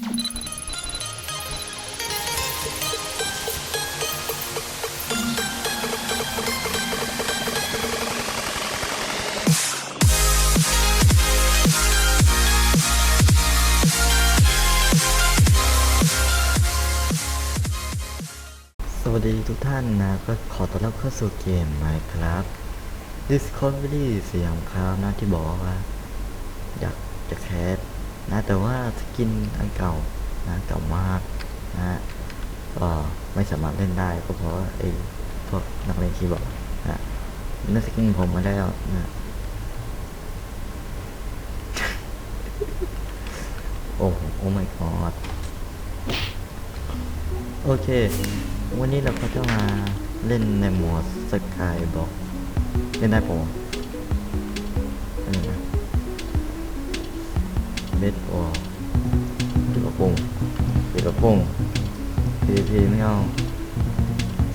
สวัสดีทุกท่านนะก็ขอต้อนรับเข้าสู่เกม Minecraft Discovery สยามคราวนะที่บอกว่า อยากจะแคส นะแต่ว่าสกินอันเก่านะเก่ามากนะก็ไม่สามารถเล่นได้ก็เพราะว่าไอ้พวกนักเล่นคีย์บอร์ดนะนั่นสกินผมมาแล้วนะโอ้โหโอ้ my god โอเค วันนี้เราก็จะมาเล่นในหมวดสกายบอกเล่นได้ปะ เม็ดพอลปิดกระโปรงปิดกระโปรง PVP ไม่เอา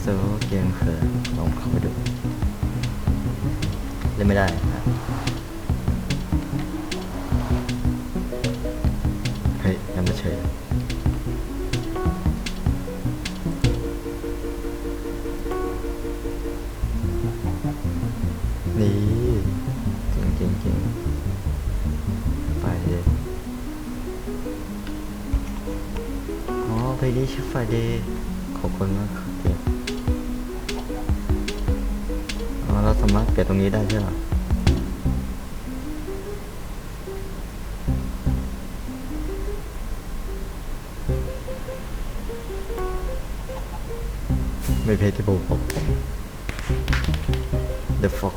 เซิร์ฟเวอร์เกมเขินลองเข้าไปดู เล่นไม่ได้นะเฮ้ยยังไม่เฉย เพลงนี้ชื่อไฟเดย์ขอบคุณมากครับเราสามารถเปลี่ยนตรงนี้ได้ใช่ไหมไม่เพจที่ผมบอก The Fog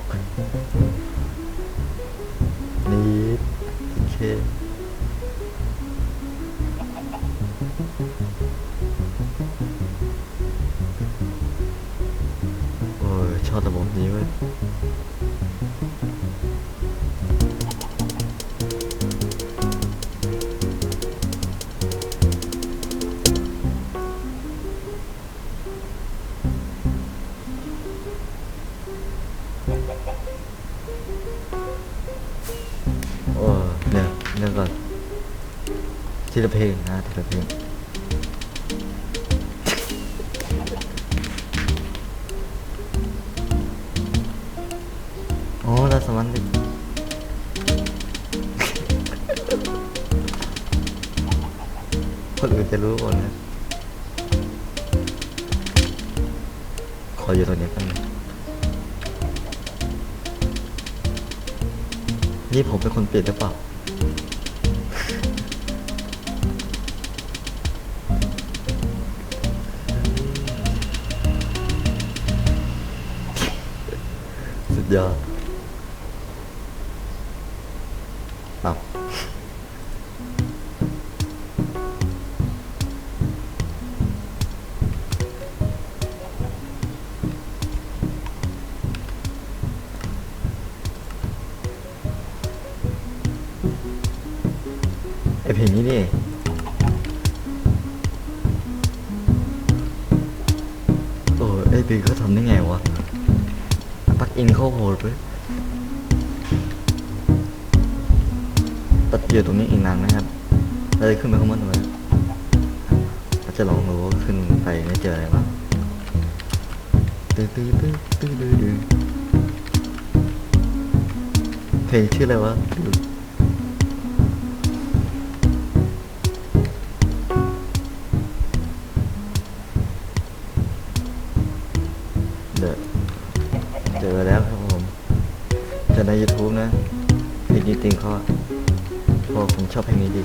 นี่โอเค ยชอบระบบนี้เว้ยโอ้เนี่ยเนี่ยก่อนทีละเพลงนะทีละเพลง สามารถเล่นคนอื่นจะรู้หมดนะขออยู่ตรงนี้กันงนี่ผมเป็นคนเปลี่ยนหรือเปล่าสุดยอด อเพลงนี้นี่เองโอ้ไอเพลงเขาทำได้ไงวะปักอินเข้าโหดเลยตัดเหยื่อตรงนี้อีกนานนะครับเราจะขึ้นไปข้างบนทำไมเราจะลองดูว่าขึ้นไปไม่เจออะไรบ้างตื้อตื้อตื้อตื้อตื้อเพลงชื่ออะไรวะ ใน YouTube นะเพลงจริงๆเขาพราะผมชอบเพลงนี้ดี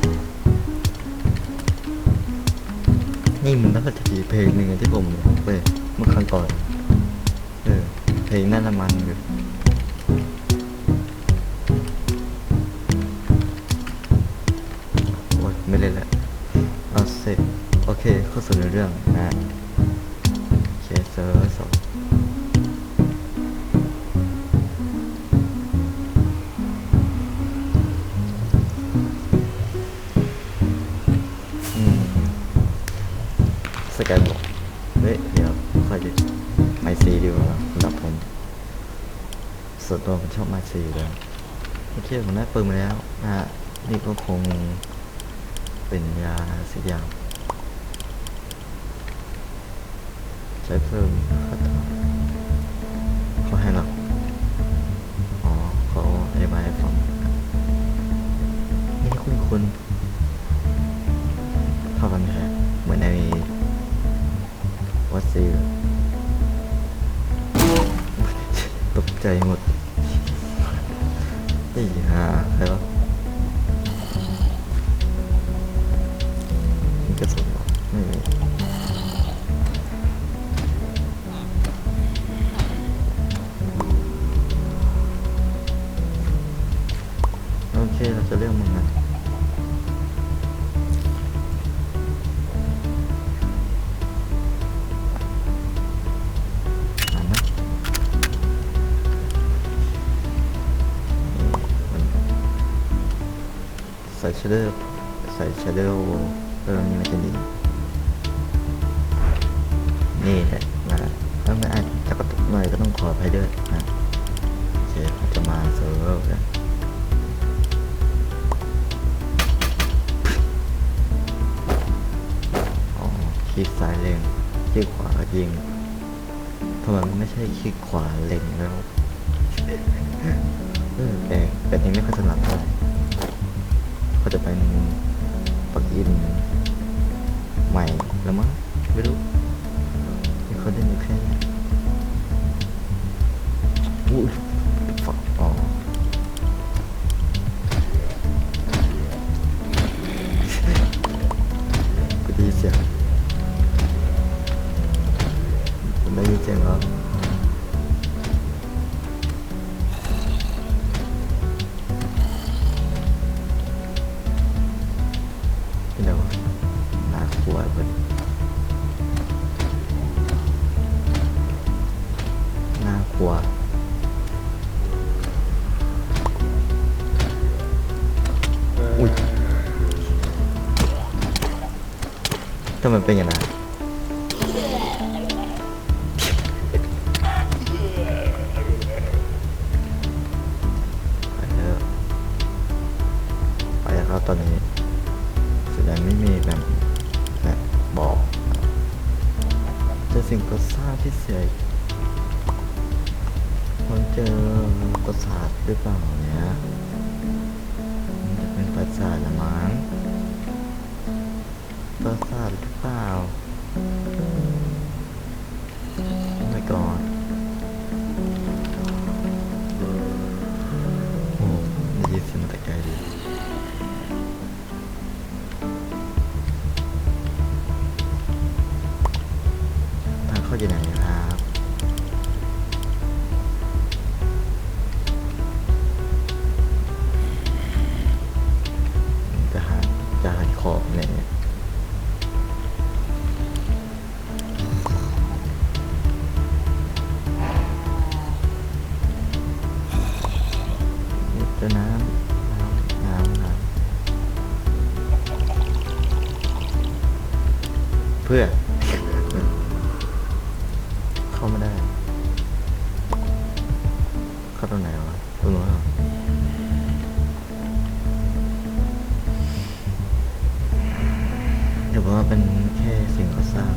นี่มันน่าจะมีเพลงหนึ่งที่ผมเปิดเมื่อครั้งก่อน เออ เพลงน่าจะมันอยู่โอ้ยไม่เล่นละเอาเสร็จ โอเคเข้าสู่ในเรื่องนะเคเซอร์สอง แกนบอกเฮ้ยเดี๋ยวค่อยดิไมซีดีกว่าสำหรับผมส่วนตัวผมชอบไมซีเลยโอเคผมได้ปืนมาแล้วนะฮะนี่ก็คงเป็นยาสักอย่างใช้เพิ่ม ชดเดอร์ใส่เชดเดอร์เพิ่มนี่มันจะดีนี่แหละนะถ้าไม่อาจจะกระตุกหน่อยก็ต้องขออภัยด้วยนะเคเราจะมาเซิร์ฟเวอร์กันอ๋อคลิกซ้ายเล็งคลิกขวายิงทำไมมันไม่ใช่คลิกขวาเล็งแล้ว เออแปลกแต่นี้ไม่ค่อยถนัดเท่าไหร่ ก็จะไป็นปลักอินใหม่แล้วมั้งไม่รู้มีคนเล่นอยู่แค่นี้ นน่ากลัวอุ้ยทำไมเป็นอย่างนั้น หรือเปล่าเนี่ยมันจะเป็นปราสาทละมั้งปราสาทหรือเปล่า Oh my god โอ้ได้ยินเสียงมาแต่ไกลดีทางเข้าอยู่ไหน นี่เจะน้ำน้ำน้ำน้ำเพื่อ เข้าไม่ได้ เข้าตรงไหนวะตรงนู้นเหรอเดี๋ยวว่าเป็นแค่สิ่งก่อสร้าง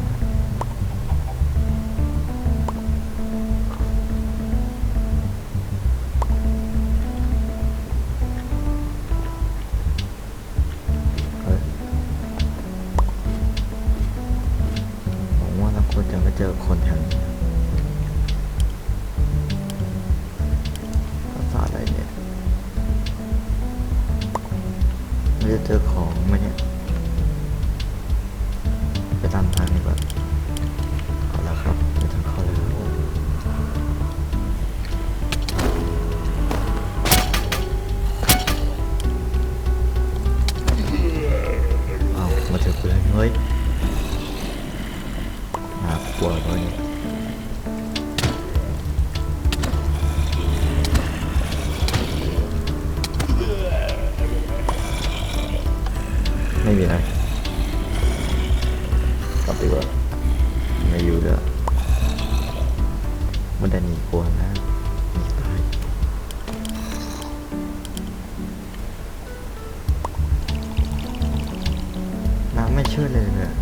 มันจะหนีกลัวนะหนีตายน้ำไม่เชื่อเลยเนี่ย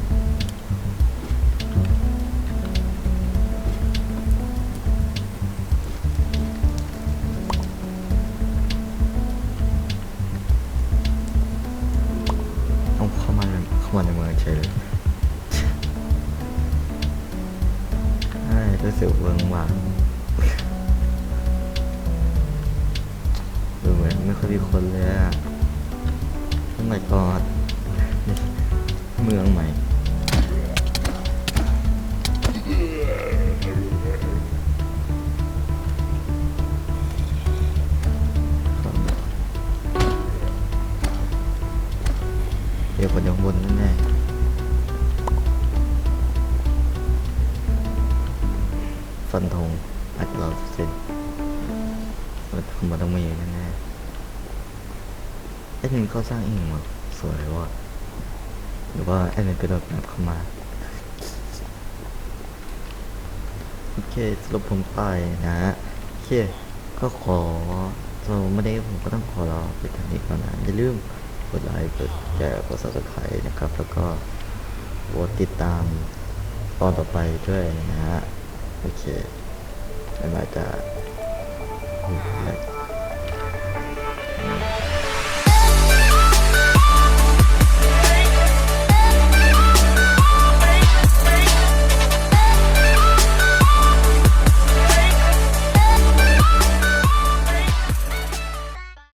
เอาเข้ามาเข้ามาในเมืองเฉยเลย รู้สึกเวิงว่างดูเหมือนไม่ค่อยมีคนเลยอะทำไมก่อนเมืองใหม่ ดมินเขาสร้างเองมาสวยว่ะหรือว่าแอดมินกระโดดแบบเข้ามา โอเคสรุปผมไปนะฮะโอเคก็ขอเราไม่ได้ผมก็ต้องขอลาไปทางนี้ก่อนนะอย่าลืมกดไลค์กดแชร์กด subscribe นะครับ แล้วก็กดติดตามตอนต่อไปด้วยนะฮะโอเคบ๊ายบายจ้า